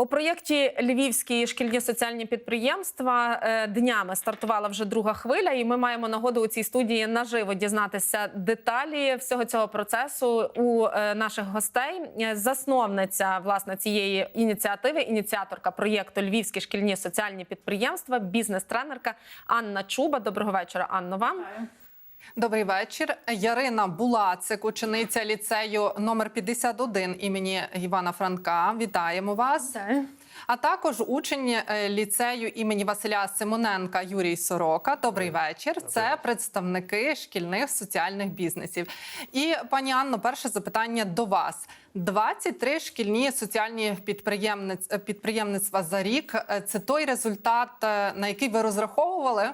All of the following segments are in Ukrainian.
У проєкті Львівські шкільні соціальні підприємства е, днями стартувала вже друга хвиля, і ми маємо нагоду у цій студії наживо дізнатися деталі всього цього процесу у е, наших гостей. Е, Засновниця власне цієї ініціативи, ініціаторка проєкту Львівські шкільні соціальні підприємства, бізнес-тренерка Анна Чуба. Доброго вечора, Анно. Вам Добрий вечір. Ярина Булацик, учениця ліцею номер 51 імені Івана Франка. Вітаємо вас. А також учень е, ліцею імені Василя Симоненка Юрій Сорока. Добрий вечір. Це представники шкільних соціальних бізнесів. І пані Анно, перше запитання до вас: 23 шкільні соціальні підприємниць підприємництва за рік. Е, Це той результат, е, на який ви розраховували?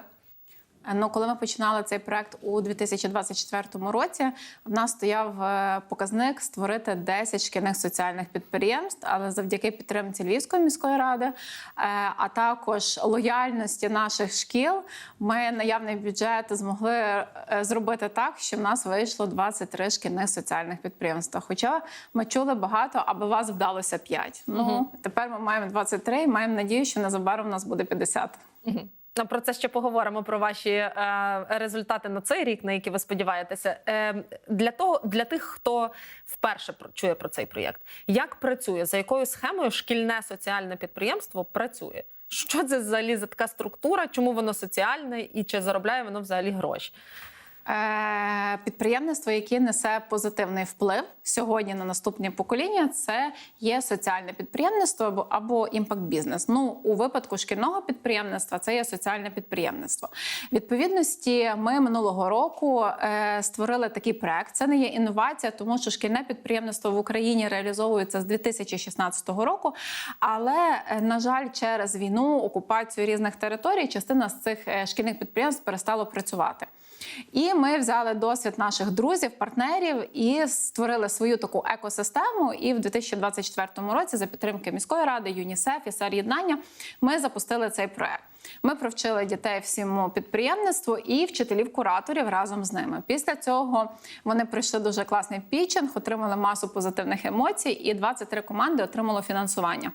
Ну, коли ми починали цей проект у 2024 році, в нас стояв е, показник створити 10 шкільних соціальних підприємств, але завдяки підтримці Львівської міської ради, е, а також лояльності наших шкіл, ми наявний бюджет змогли е, зробити так, що в нас вийшло 23 шкільних соціальних підприємства. Хоча ми чули багато, аби вас вдалося 5. Ну тепер ми маємо 23 і маємо надію, що незабаром у нас буде 50. Ну, Про це ще поговоримо про ваші е, результати на цей рік, на які ви сподіваєтеся. Е, для того для тих, хто вперше чує про цей проєкт, як працює, за якою схемою шкільне соціальне підприємство працює? Що це взагалі за така структура? Чому воно соціальне і чи заробляє воно взагалі гроші? Е, Підприємництво, яке несе позитивний вплив сьогодні на наступні покоління, це є соціальне підприємництво або, або імпакт-бізнес. Ну у випадку шкільного підприємництва це є соціальне підприємництво. Відповідності, ми минулого року е, створили такий проект. Це не є інновація, тому що шкільне підприємництво в Україні реалізовується з 2016 року. Але е, на жаль, через війну, окупацію різних територій, частина з цих шкільних підприємств перестало працювати. І ми взяли досвід наших друзів, партнерів і створили свою таку екосистему. І в 2024 році, за підтримки міської ради, ЮНІСЕФ і «Сер'єднання» ми запустили цей проект. Ми привчили дітей всьому підприємництву і вчителів-кураторів разом з ними. Після цього вони пройшли дуже класний пітчинг, отримали масу позитивних емоцій, і 23 команди отримало фінансування.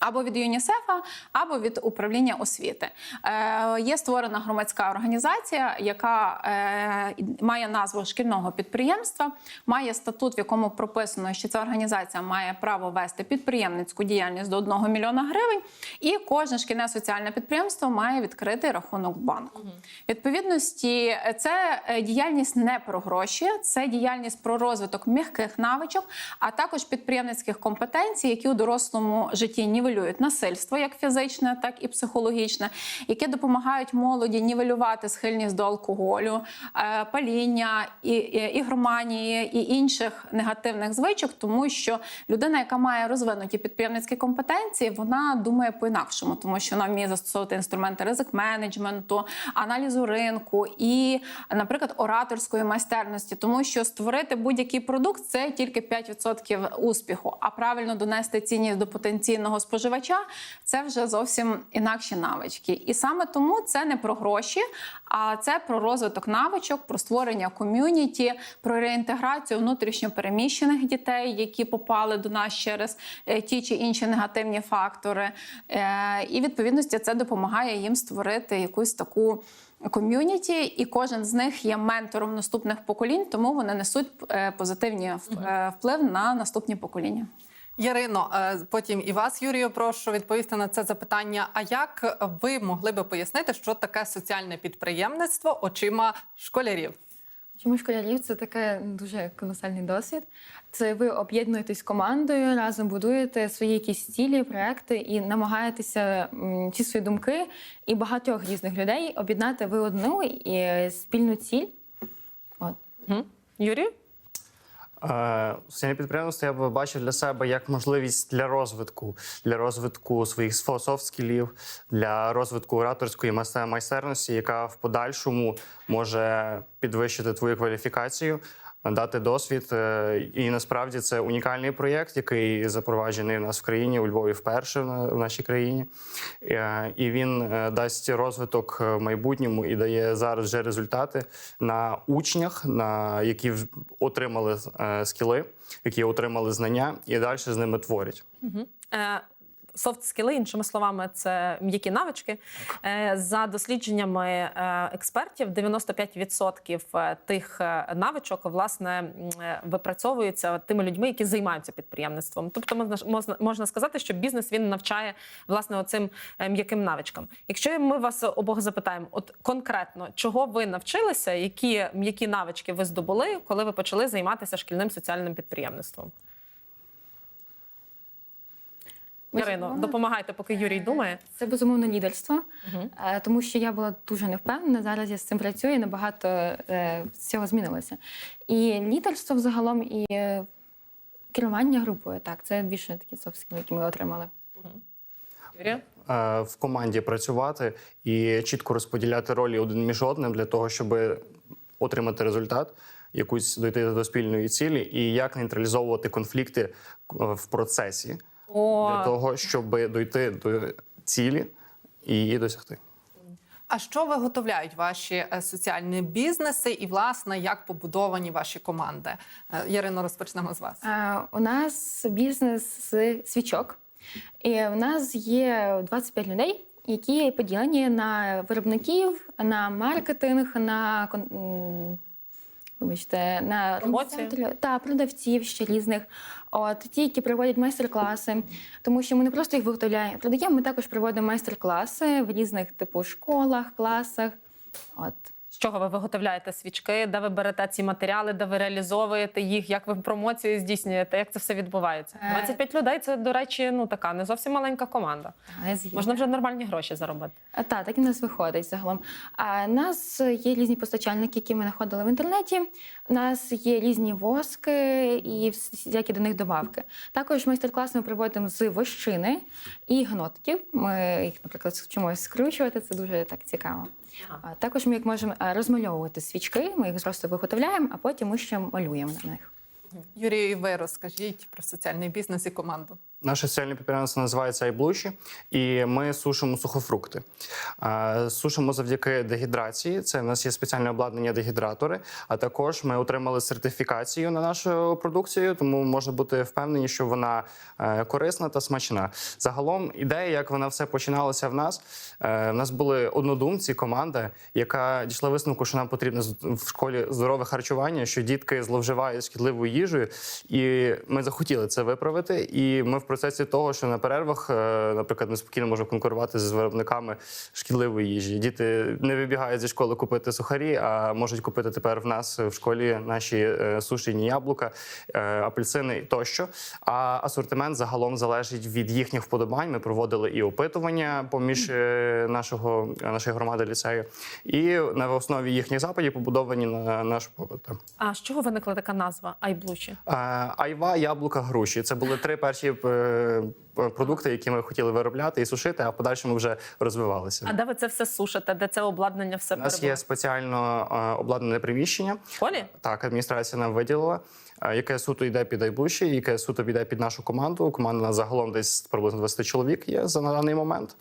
Або від ЮНІСЕФа, або від управління освіти. Е, є створена громадська організація, яка е, має назву шкільного підприємства, має статут, в якому прописано, що ця організація має право вести підприємницьку діяльність до 1 мільйона гривень, і кожне шкільне соціальне підприємство має відкритий рахунок в банку. Відповідності, це е, діяльність не про гроші, це діяльність про розвиток м'яких навичок, а також підприємницьких компетенцій, які у дорослому житті нівелюють насильство, як фізичне, так і психологічне, які допомагають молоді нівелювати схильність до алкоголю, е, паління, і- ігроманії і інших негативних звичок, тому що людина, яка має розвинуті підприємницькі компетенції, вона думає по-інакшому, тому що вона вміє застосовувати інструменти ризик менеджменту, аналізу ринку і, наприклад, ораторської майстерності, тому що створити будь-який продукт це тільки 5% успіху, а правильно донести цінність до потенційного споживача це вже зовсім інакші навички. І саме тому це не про гроші, а це про розвиток навичок, про створення ком'юніті, про реінтеграцію внутрішньо переміщених дітей, які попали до нас через е, ті чи інші негативні фактори. Е, І відповідності це допомагає їм створити якусь таку. Ком'юніті, і кожен з них є ментором наступних поколінь, тому вони несуть е, позитивні вплив на наступні покоління. Ярино, е, потім і вас, Юрію, прошу відповісти на це запитання. А як ви могли би пояснити, що таке соціальне підприємництво очима школярів? Чому школярів це таке дуже колосальний досвід. Це ви об'єднуєтесь командою, разом будуєте свої якісь цілі, проекти і намагаєтеся ці свої думки і багатьох різних людей об'єднати в одну і спільну ціль. От. Юрій? Е, Соціальне підприємство я б бачив для себе як можливість для розвитку, для розвитку своїх софт-скілів, для розвитку ораторської майстерності, яка в подальшому може підвищити твою кваліфікацію, надати досвід. Е, І насправді це унікальний проєкт, який запроваджений у нас в країні у Львові вперше в нашій країні. Е, І він е, дасть розвиток в майбутньому і дає зараз вже результати на учнях, на які в- отримали скіли, які отримали знання, і далі з ними творять. Е, софт-скіли, іншими словами, це м'які навички. Е, За дослідженнями е, експертів, 95% тих е, навичок власне випрацьовуються тими людьми, які займаються підприємництвом. Тобто можна можна, сказати, що бізнес він навчає власне оцим м'яким навичкам. Якщо ми вас обох запитаємо, от конкретно чого ви навчилися, які м'які навички ви здобули, коли ви почали займатися шкільним соціальним підприємництвом? Ірино, допомагайте, поки Юрій думає. Це безумовно лідерство, е, тому що я була дуже невпевнена. Зараз я з цим працюю, і набагато е, всього змінилося. І лідерство взагалом, і е, керування групою. Так, це більше такі софт які ми отримали. Юрія? Е, в команді працювати і чітко розподіляти ролі один між одним для того, щоб отримати результат, якусь дойти до спільної цілі, і як нейтралізовувати конфлікти е, в процесі О, для того, щоб дойти до цілі і її досягти. А що виготовляють ваші е, соціальні бізнеси, і власне як побудовані ваші команди? Е, Ярино, розпочнемо з вас. Е, У нас бізнес з свічок, і в нас є 25 людей, які поділені на виробників, на маркетинг, на Вибачте, на роботі та продавців ще різних. От ті, які проводять майстер-класи, тому що ми не просто їх виготовляємо, продаємо. Ми також проводимо майстер-класи в різних типу школах, класах. От з чого ви виготовляєте свічки, де ви берете ці матеріали, де ви реалізовуєте їх, як ви промоцію здійснюєте, як це все відбувається? Е. 25 людей це, до речі, ну така не зовсім маленька команда. Можна вже нормальні гроші заробити. А, Так, так і нас виходить загалом. А нас є різні постачальники, які ми знаходили в інтернеті. У нас є різні воски і всякі до них добавки. Також майстер-класи ми проводимо з вощини і гнотиків. Ми їх, наприклад, вчимося скручувати. Це дуже так цікаво. А також ми як можемо розмальовувати свічки. Ми їх просто виготовляємо, а потім ми ще малюємо на них. Юрію, і ви розкажіть про соціальний бізнес і команду. Наше соціальне підприємство називається Айблуші, і ми сушимо сухофрукти. Сушимо завдяки дегідрації. Це в нас є спеціальне обладнання дегідратори. А також ми отримали сертифікацію на нашу продукцію, тому можна бути впевнені, що вона е, корисна та смачна. Загалом, ідея, як вона все починалася в нас. е, В нас були однодумці, команда, яка дійшла висновку, що нам потрібно в школі здорове харчування, що дітки зловживають шкідливою їжею, і ми захотіли це виправити. І ми в процесі того, що на перервах, е, наприклад, ми спокійно можемо конкурувати з виробниками шкідливої їжі. Діти не вибігають зі школи купити сухарі, а можуть купити тепер в нас в школі наші е, сушені яблука, е, апельсини тощо. А асортимент загалом залежить від їхніх вподобань. Ми проводили і опитування поміж нашого нашої громади ліцею, і на основі їхніх запитів побудовані на наш попит. А з чого виникла така назва Айблучі? Айва, яблука, груші. Це були три перші продукти, які ми хотіли виробляти і сушити, а в подальшому вже розвивалися. А де ви це все сушите? Де це обладнання все У нас є спеціально е, обладнане приміщення. В школі? Так, адміністрація нам виділила, е, яке суто йде під Айбуші, яке суто йде під нашу команду. Команда загалом десь приблизно 20 чоловік є за на даний момент.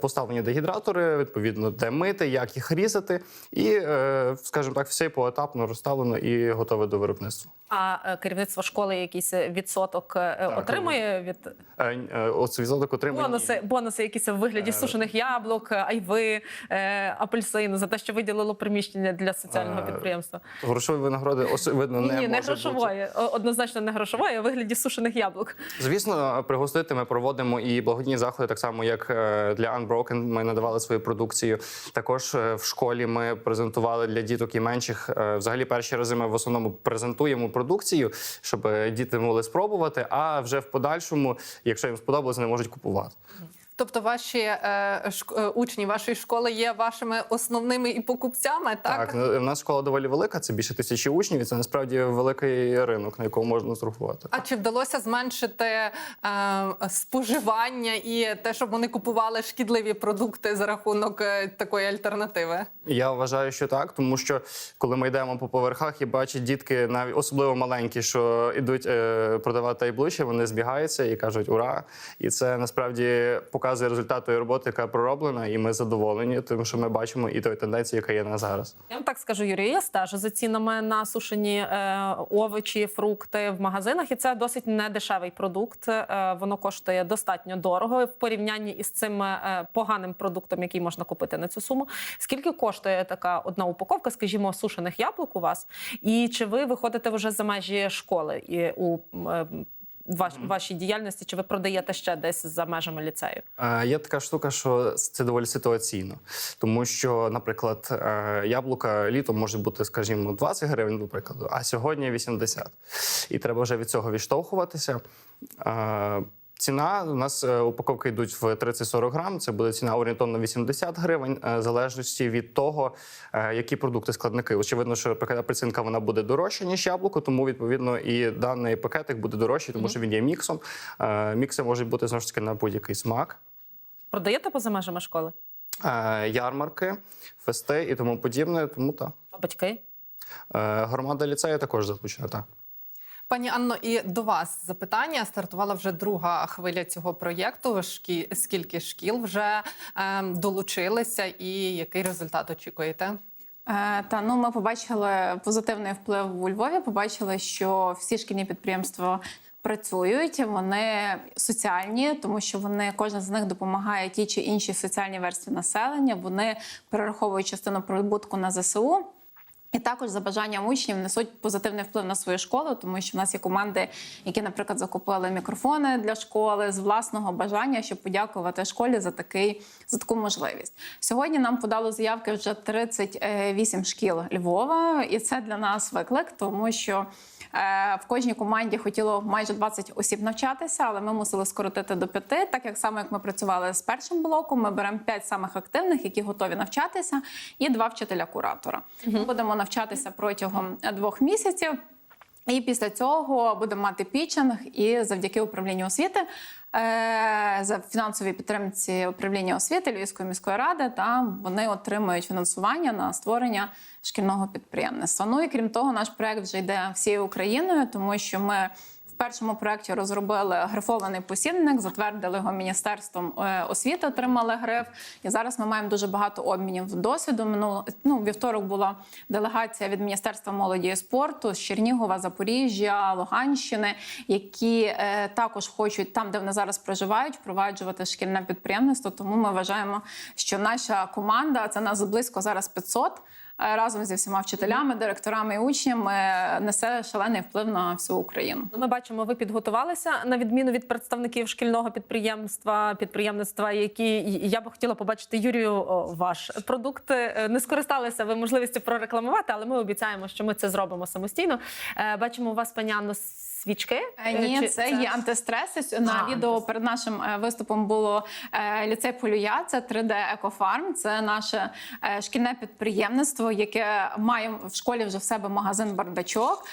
Поставлені дегідратори, відповідно, де мити, як їх різати, і, е, скажімо так, все поетапно розставлено і готове до виробництва. А е, керівництво школи якийсь відсоток е, отримує від Оце відсоток отримання. бонуси, бонуси якісь в вигляді сушених яблук, айви, апельсину за те, що виділило приміщення для соціального Е, підприємства. Грошові винагороди очевидно Ні, не ні, не може бути. грошової, однозначно не грошової, а вигляді сушених яблук. Звісно, пригостити ми проводимо і благодійні заходи, так само як е, для Unbroken Ми надавали свою продукцію. Також е, в школі ми презентували для діток і менших. е, Взагалі, перші рази ми в основному презентуємо продукцію, щоб діти могли спробувати. А вже в подальшому, якщо їм сподобалось, вони можуть купувати. Тобто, ваші е, шк- е, учні вашої школи є вашими основними і покупцями, так? Так, в нас школа доволі велика. Це більше тисячі учнів. і Це насправді великий ринок, на якому можна зрахувати. А чи вдалося зменшити е, споживання і те, щоб вони купували шкідливі продукти за рахунок е, такої альтернативи? Я вважаю, що так, тому що коли ми йдемо по поверхах і бачать дітки, навіть особливо маленькі, що йдуть е, продавати айблучі, вони збігаються і кажуть ура! І це насправді показує показує результат тої роботи, яка пророблена, і ми задоволені, тому що ми бачимо і тої тенденції, яка є на зараз. Я вам так скажу, Юрій, я стежу за цінами на сушені е, овочі, фрукти в магазинах, і це досить недешевий продукт. Е, воно коштує достатньо дорого в порівнянні із цим е, поганим продуктом, який можна купити на цю суму. Скільки коштує така одна упаковка, скажімо, сушених яблук у вас? І чи ви виходите вже за межі школи і у е, ваш, вашій діяльності? Чи ви продаєте ще десь за межами ліцею? Е, Є така штука, що це доволі ситуаційно, тому що, наприклад, е, яблука літом може бути, скажімо, 20 гривень, до прикладу, а сьогодні 80. І треба вже від цього відштовхуватися. Ціна у нас е, упаковки йдуть в 30-40 грам. Це буде ціна орієнтовно 80 гривень, е, в залежності від того, е, які продукти складники. Очевидно, що апельсинка вона буде дорожча ніж яблуко, тому відповідно і даний пакетик буде дорожчий, тому що він є міксом. Мікси можуть бути знову ж таки на будь-який смак. Продаєте поза межами школи? ярмарки, фести і тому подібне. Тому так. А батьки? Громада ліцею також залучена. Так. Пані Анно, і до вас запитання. Стартувала вже друга хвиля цього проєкту. Шкі... Скільки шкіл вже ем, долучилися, і який результат очікуєте? Е, Та ну ми побачили позитивний вплив у Львові. Побачили, що всі шкільні підприємства працюють. Вони соціальні, тому що вони кожен з них допомагає тій чи іншій соціальній верстві населення. Вони перераховують частину прибутку на ЗСУ. І також за бажанням учнів несуть позитивний вплив на свою школу, тому що в нас є команди, які, наприклад, закупили мікрофони для школи з власного бажання, щоб подякувати школі за такий за таку можливість. Сьогодні нам подало заявки вже 38 шкіл Львова, і це для нас виклик, тому що е, в кожній команді хотіло майже 20 осіб навчатися, але ми мусили скоротити до п'яти. так як саме як ми працювали з першим блоком, ми беремо п'ять самих активних, які готові навчатися, і два вчителя-куратора. Угу. будемо навчатися протягом е, двох місяців. І після цього будемо мати пічинг і завдяки управлінню освіти е, за фінансовій підтримці управління освіти Львівської міської ради, та вони отримують фінансування на створення шкільного підприємництва. Ну і крім того, наш проект вже йде всією Україною, тому що ми. Першому проєкті розробили грифований посібник, затвердили його міністерством е, освіти, отримали гриф. І зараз ми маємо дуже багато обмінів досвіду. Минуло ну, вівторок була делегація від Міністерства молоді і спорту з Чернігова, Запоріжжя, Луганщини, які е, також хочуть там, де вони зараз проживають, впроваджувати шкільне підприємництво. Тому ми вважаємо, що наша команда це нас близько зараз 500, е, разом зі всіма вчителями, директорами і учнями несе шалений вплив на всю Україну. Ну, Ми бачимо, ви підготувалися на відміну від представників шкільного підприємства, підприємництва, які я би хотіла побачити Юрію ваш продукт. Е, Не скористалися ви можливістю прорекламувати, але ми обіцяємо, що ми це зробимо самостійно. Е, Бачимо у вас пані Анно, свічки. Е, Ні, Чи це є антистреси. На А, відео антистрес. перед нашим е, виступом було е, ліцей Полюя. Це 3D Екофарм. Це наше е, шкільне підприємництво, яке має в школі вже в себе магазин бардачок.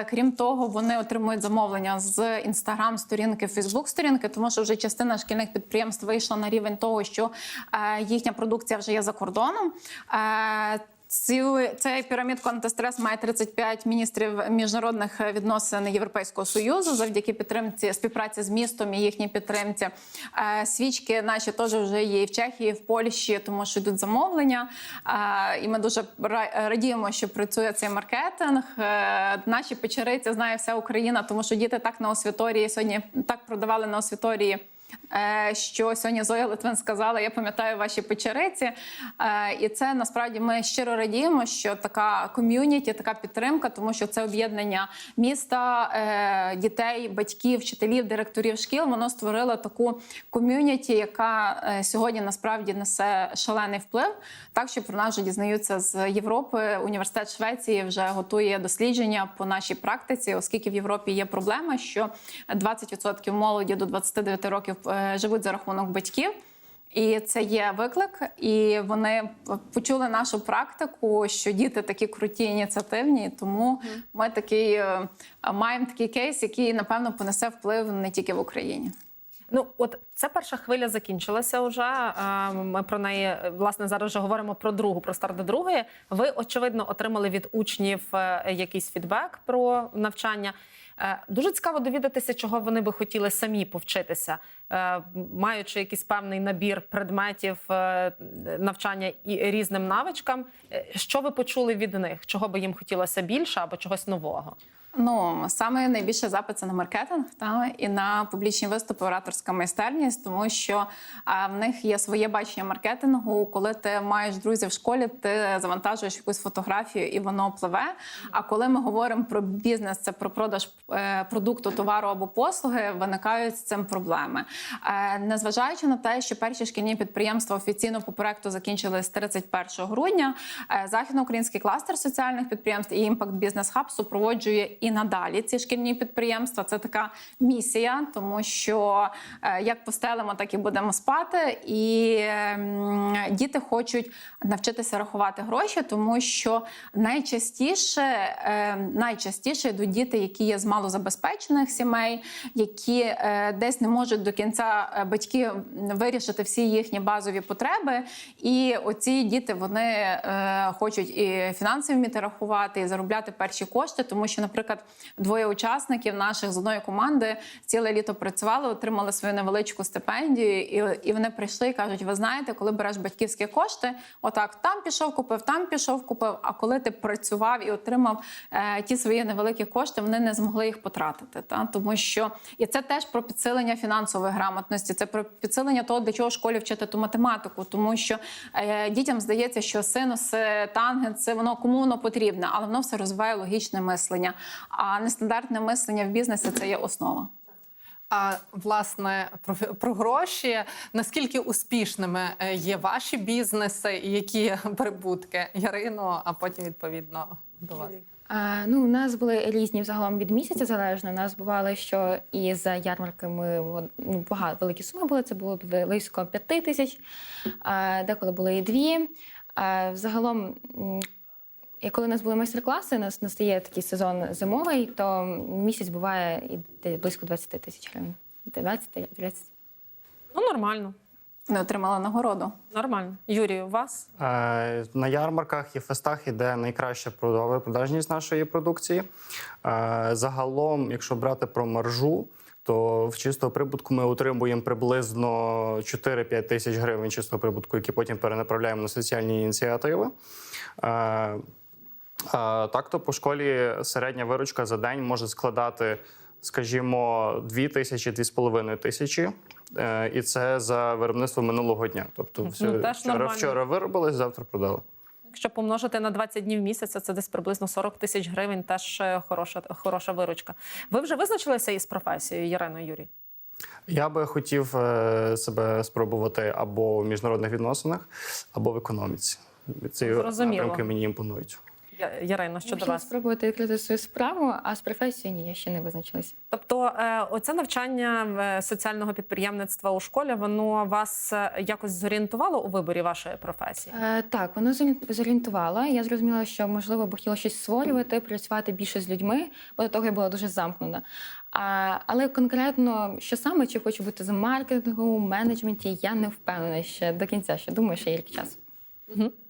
Е, Крім того, вони отримують замовлення з інстаграм сторінки, Фейсбук сторінки, тому що вже частина шкільних підприємств вийшла на рівень того, що е, їхня продукція вже є за кордоном. Е, цей пірамідку антистрес має 35 міністрів міжнародних відносин Європейського союзу завдяки підтримці співпраці з містом і їхній підтримці. Е, Свічки наші теж вже є і в Чехії, і в Польщі, тому що йдуть замовлення. Е, І ми дуже радіємо, що працює цей маркетинг. Е, Наші печериці знає вся Україна, тому що діти так на освіторії сьогодні так продавали на освіторії. Е, Що сьогодні Зоя Литвин сказала, я пам'ятаю ваші печериці. Е, І це насправді ми щиро радіємо, що така ком'юніті, така підтримка, тому що це об'єднання міста, е, дітей, батьків, вчителів, директорів шкіл. Воно створило таку ком'юніті, яка сьогодні насправді несе шалений вплив. Так що про нас вже дізнаються з Європи. Університет Швеції вже готує дослідження по нашій практиці, оскільки в Європі є проблема, що 20% молоді до 29 років живуть за рахунок батьків. І це є виклик, і вони почули нашу практику, що діти такі круті, ініціативні. Тому ми такий е, маємо такий кейс, який напевно понесе вплив не тільки в Україні. Ну, от ця перша хвиля закінчилася вже. Е, Ми про неї е, власне зараз вже говоримо про другу, про старт до другої. Ви очевидно отримали від учнів е, якийсь фідбек про навчання. Е, Дуже цікаво довідатися, чого вони би хотіли самі повчитися, е, маючи якийсь певний набір предметів е, навчання і різним навичкам. Що ви почули від них? Чого би їм хотілося більше або чогось нового? Ну саме найбільше запит це на маркетинг та і на публічні виступи, ораторська майстерність, тому що а, в них є своє бачення маркетингу. Коли ти маєш друзів в школі, ти завантажуєш якусь фотографію і воно пливе. А коли ми говоримо про бізнес, це про продаж е, продукту, товару або послуги, виникають з цим проблеми. Е, незважаючи на те, що перші шкільні підприємства офіційно по проекту закінчились 31 грудня, е, західноукраїнський кластер соціальних підприємств і імпакт бізнес хаб супроводжує і надалі ці шкільні підприємства. Це така місія, тому що е, як постелимо, так і будемо спати. І ем, діти хочуть навчитися рахувати гроші, тому що найчастіше, е, найчастіше йдуть діти, які є з малозабезпечених сімей, які е, десь не можуть до кінця батьки вирішити всі їхні базові потреби. І оці діти вони хочуть і фінансово вміти рахувати, і заробляти перші кошти, тому що, наприклад, двоє учасників наших з одної команди ціле літо працювали, отримали свою невеличку стипендію, і, і вони прийшли і кажуть: ви знаєте, коли береш батьківські кошти, отак там пішов, купив, там пішов, купив. А коли ти працював і отримав е, ті свої невеликі кошти, вони не змогли їх потратити. Та? Тому що і це теж про підсилення фінансової грамотності, це про підсилення того, для чого в школі вчити ту математику, тому що е, дітям здається, що синус, тангенс, це воно кому воно потрібне, але воно все розвиває логічне мислення. А нестандартне мислення в бізнесі це є основа. А власне про, про гроші. Наскільки успішними е, є ваші бізнеси і які прибутки? Ярино, а потім відповідно до вас. А, ну, у нас були різні взагалом від місяця залежно. У нас бувало, що і за ярмарками ну, багато великі суми були. Це було близько п'яти тисяч, а, деколи були і дві. А, взагалом, і коли у нас були майстер-класи, у нас настає такий сезон зимовий, то місяць буває і близько 20 тисяч гривень. 20 30 Ну нормально, Не отримала нагороду. нормально. Юрій, у вас Е, На ярмарках і фестах іде найкраща продова продажність нашої продукції. Е, Загалом, якщо брати про маржу, то в чистого прибутку ми отримуємо приблизно 4-5 тисяч гривень чистого прибутку, які потім перенаправляємо на соціальні ініціативи. Е, Так, то по школі середня виручка за день може складати, скажімо, 2 тисячі, 2,5 тисячі. Е, І це за виробництво минулого дня. Тобто, все, теж вчора, нормально. вчора виробили, завтра продали. Якщо помножити на 20 днів місяця, це десь приблизно 40 тисяч гривень. Теж е, хороша, хороша виручка. Ви вже визначилися із професією, Ярино Юрій? Я би хотів е, себе спробувати або в міжнародних відносинах, або в економіці. Ці Зрозуміло. напрямки мені імпонують. Я- Ярино, що до вас? спробувати відкрити свою справу, а з професією ні, я ще не визначилася. Тобто, е, оце навчання е, соціального підприємництва у школі, воно вас е, якось зорієнтувало у виборі вашої професії? Е, так, воно зорі- зорієнтувало. Я зрозуміла, що можливо б хотіла щось створювати, працювати більше з людьми, бо до того я була дуже замкнена. А, але конкретно, що саме, чи хочу бути за маркетингу, менеджменті, я не впевнена ще до кінця. Ще думаю, що є рік часу.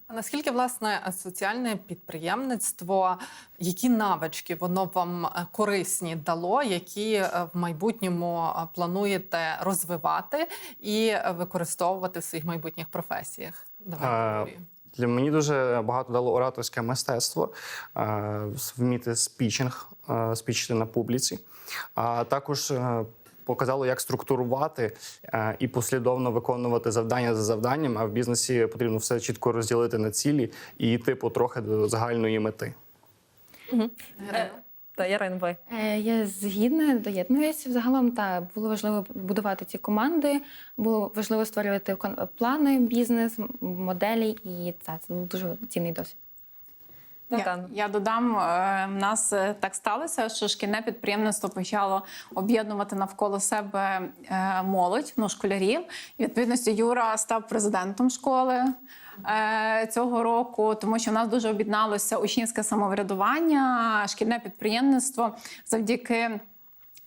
А наскільки власне соціальне підприємництво, які навички воно вам е, корисні дало, які е, в майбутньому е, плануєте розвивати і використовувати в своїх майбутніх професіях? Давайте А, Для мені дуже багато дало ораторське мистецтво, вміти спічинг, спічити на публіці. А також показало, як структурувати е, і послідовно виконувати завдання за завданням. А в бізнесі потрібно все чітко розділити на цілі і йти потрохи до загальної мети. Е, Та Ярин, ви Е, Я згідна, доєднуюся. Взагалом та було важливо будувати ці команди, було важливо створювати плани, бізнес, моделі, і та, це був дуже цінний досвід. Я, я додам, е, в нас е, так сталося, що шкільне підприємництво почало об'єднувати навколо себе е, молодь, ну школярів. І відповідності Юра став президентом школи. Цього року, тому що в нас дуже об'єдналося учнівське самоврядування, шкільне підприємництво завдяки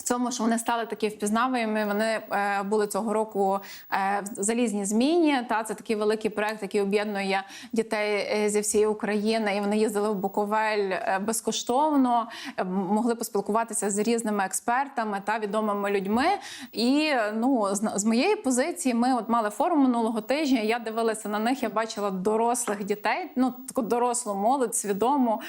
цьому, що вони стали такі впізнаваємі. Вони е, були цього року е, в залізній зміні. Та це такий великий проект, який об'єднує дітей е, зі всієї України. І вони їздили в Буковель безкоштовно, могли поспілкуватися з різними експертами та відомими людьми. І ну з, моєї позиції, ми от мали форум минулого тижня. Я дивилася на них. Я бачила дорослих дітей, ну таку дорослу молодь, свідому.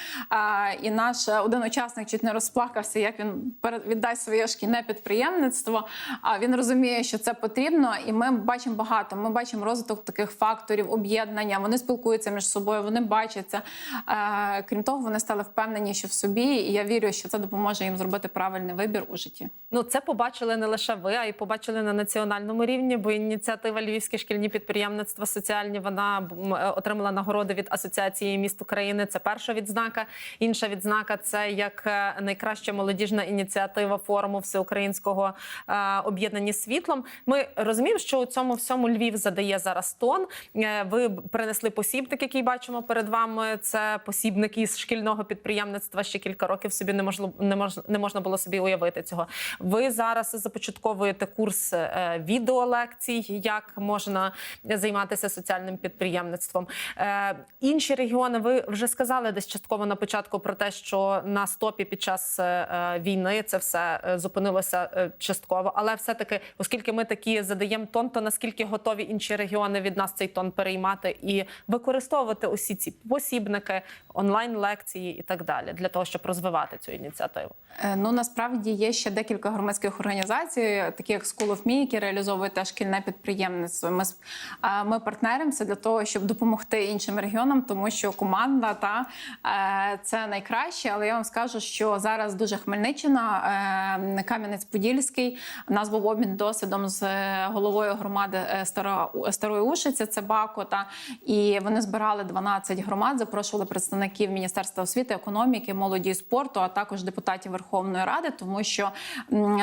І наш один учасник чуть не розплакався, як він віддасть своє шкільне підприємництво. А він розуміє, що це потрібно, і ми бачимо багато. Ми бачимо розвиток таких факторів, об'єднання. Вони спілкуються між собою, вони бачаться. Е, крім того, вони стали впевненіші в собі. І я вірю, що це допоможе їм зробити правильний вибір у житті. Ну, це побачили не лише ви, а й побачили на національному рівні, бо ініціатива Львівські шкільні підприємництва соціальні вона е, отримала нагороди від Асоціації міст України. Це перша відзнака. Інша відзнака це як е, найкраща молодіжна ініціатива форуму всеукраїнського е, об'єднані світлом. Ми розуміємо, що у цьому всьому Львів задає зараз тон. Е, Ви принесли посібник, який бачимо перед вами. Це посібник із шкільного підприємництва. Ще кілька років собі не можна не можна було собі уявити цього. Ви зараз започатковуєте курс е, відеолекцій, як можна займатися соціальним підприємництвом. Інші регіони, ви вже сказали десь частково на початку про те, що на стопі під час війни це все е, зупинилося е, частково. Але все-таки, оскільки ми такі задаємо тон, то наскільки готові інші регіони від нас цей тон переймати і використовувати усі ці посібники, онлайн лекції і так далі для того, щоб розвивати цю ініціативу. Е, Ну насправді є ще декілька громадських організацій, такі як School of Me, які реалізовують теж шкільне підприємництво. Ми ми партнеримося для того, щоб допомогти іншим регіонам, тому що команда та е, це найкраще. Але я вам скажу, що зараз дуже Хмельниччина, е, Кам'янець-Подільський. У нас був обмін досвідом з е, головою громади е, Старої Ушиці, це Бако. Та і вони збирали 12 громад, запрошували представників Міністерства освіти, економіки, молоді і спорту, а також депутатів Верховної Ради, тому що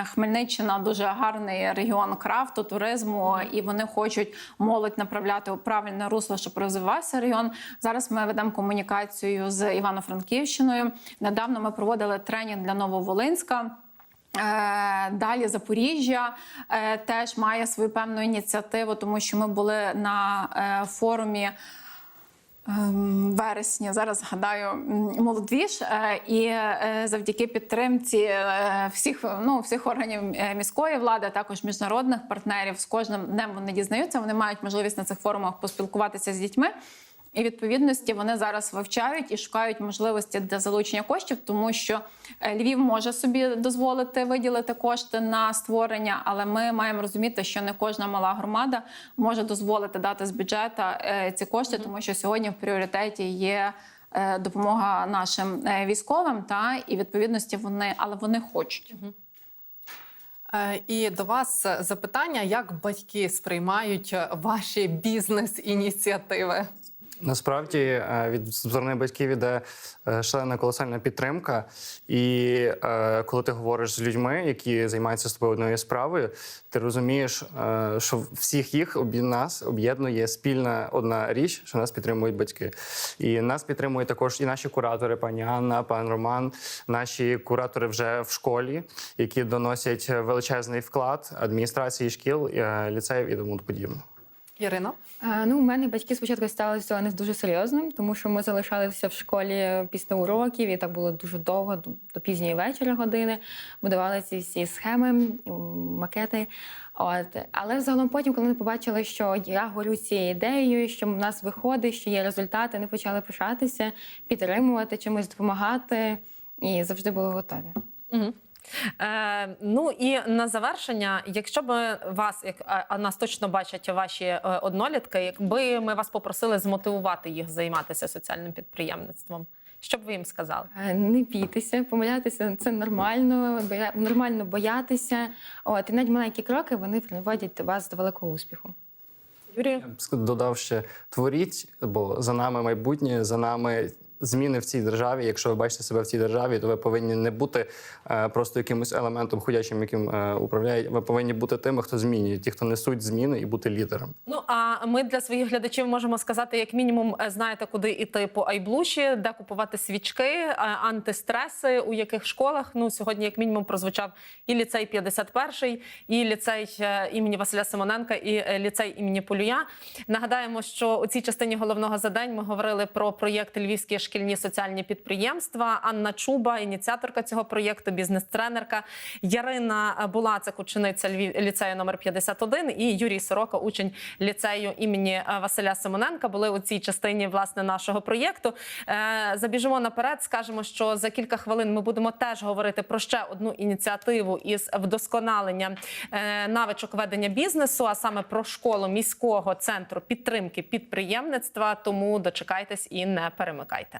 Хмельниччина дуже гарний регіон крафту, туризму, і вони хочуть молодь направляти у правильне русло, щоб розвивався регіон. Зараз ми ведемо комунікацію з Івано-Франківщиною. Недавно ми проводили тренінг для Нововолинська. Е, Далі Запоріжжя е, теж має свою певну ініціативу, тому що ми були на е, форумі. ем, Вересня зараз згадаю молодвіж, і завдяки підтримці всіх ну всіх органів міської влади, а також міжнародних партнерів з кожним днем вони дізнаються. Вони мають можливість на цих форумах поспілкуватися з дітьми. І відповідності вони зараз вивчають і шукають можливості для залучення коштів, тому що е, Львів може собі дозволити виділити кошти на створення, але ми маємо розуміти, що не кожна мала громада може дозволити дати з бюджету е, ці кошти, тому що сьогодні в пріоритеті є. е, Допомога нашим військовим та і відповідності вони, але вони хочуть. І до вас запитання: як батьки сприймають ваші бізнес-ініціативи? Насправді е, від сторони батьків іде е, шалена колосальна підтримка. І е, коли ти говориш з людьми, які займаються з тобою одною справою, ти розумієш, що всіх їх нас об'єднує спільна одна річ, що нас підтримують батьки. І нас підтримують також і наші куратори, пані Анна, пан Роман, наші куратори вже в школі, які доносять величезний вклад адміністрації шкіл, ліцеїв і тому подібне. Ірина? А, ну, у мене батьки спочатку ставилися до цього не дуже серйозним, тому що ми залишалися в школі після уроків, і так було дуже довго, до, до пізньої вечора години. Будували ці всі схеми, макети. От. Але взагалом потім, коли вони побачили, що я горю цією ідеєю, що в нас виходить, що є результати, вони почали пишатися, підтримувати, чимось допомагати, і завжди були готові. Угу. Е, ну і на завершення, якщо б вас, як а- а нас точно бачать ваші е, однолітки, якби ми вас попросили змотивувати їх займатися соціальним підприємництвом, що б ви їм сказали? Е, Не бійтеся, помилятися це нормально, боя... нормально боятися. От і навіть маленькі кроки вони приводять вас до великого успіху. Юрію? Я б додав ще творіть, бо за нами майбутнє, за нами зміни в цій державі. Якщо ви бачите себе в цій державі, то ви повинні не бути е, просто якимось елементом ходячим, яким е, управляють. Ви повинні бути тими, хто змінює, ті, хто несуть зміни, і бути лідером. Ну а ми для своїх глядачів можемо сказати, як мінімум, е, знаєте, куди йти по айблуші, де купувати свічки, антистреси, у яких школах. Ну сьогодні, як мінімум, прозвучав і ліцей 51, і ліцей імені Василя Симоненка, і ліцей імені Полюя. Нагадаємо, що у цій частині головного за день ми говорили про проєкт Львівські шкільні соціальні підприємства. Анна Чуба, ініціаторка цього проєкту, бізнес-тренерка, Ярина Булацик, учениця ліцею номер 51, і Юрій Сорока, учень ліцею імені е, Василя Симоненка, були у цій частині власне нашого проєкту. Е, Забіжимо наперед. Скажемо, що за кілька хвилин ми будемо теж говорити про ще одну ініціативу із вдосконалення е, навичок ведення бізнесу, а саме про школу міського центру підтримки підприємництва. Тому дочекайтесь і не перемикайте.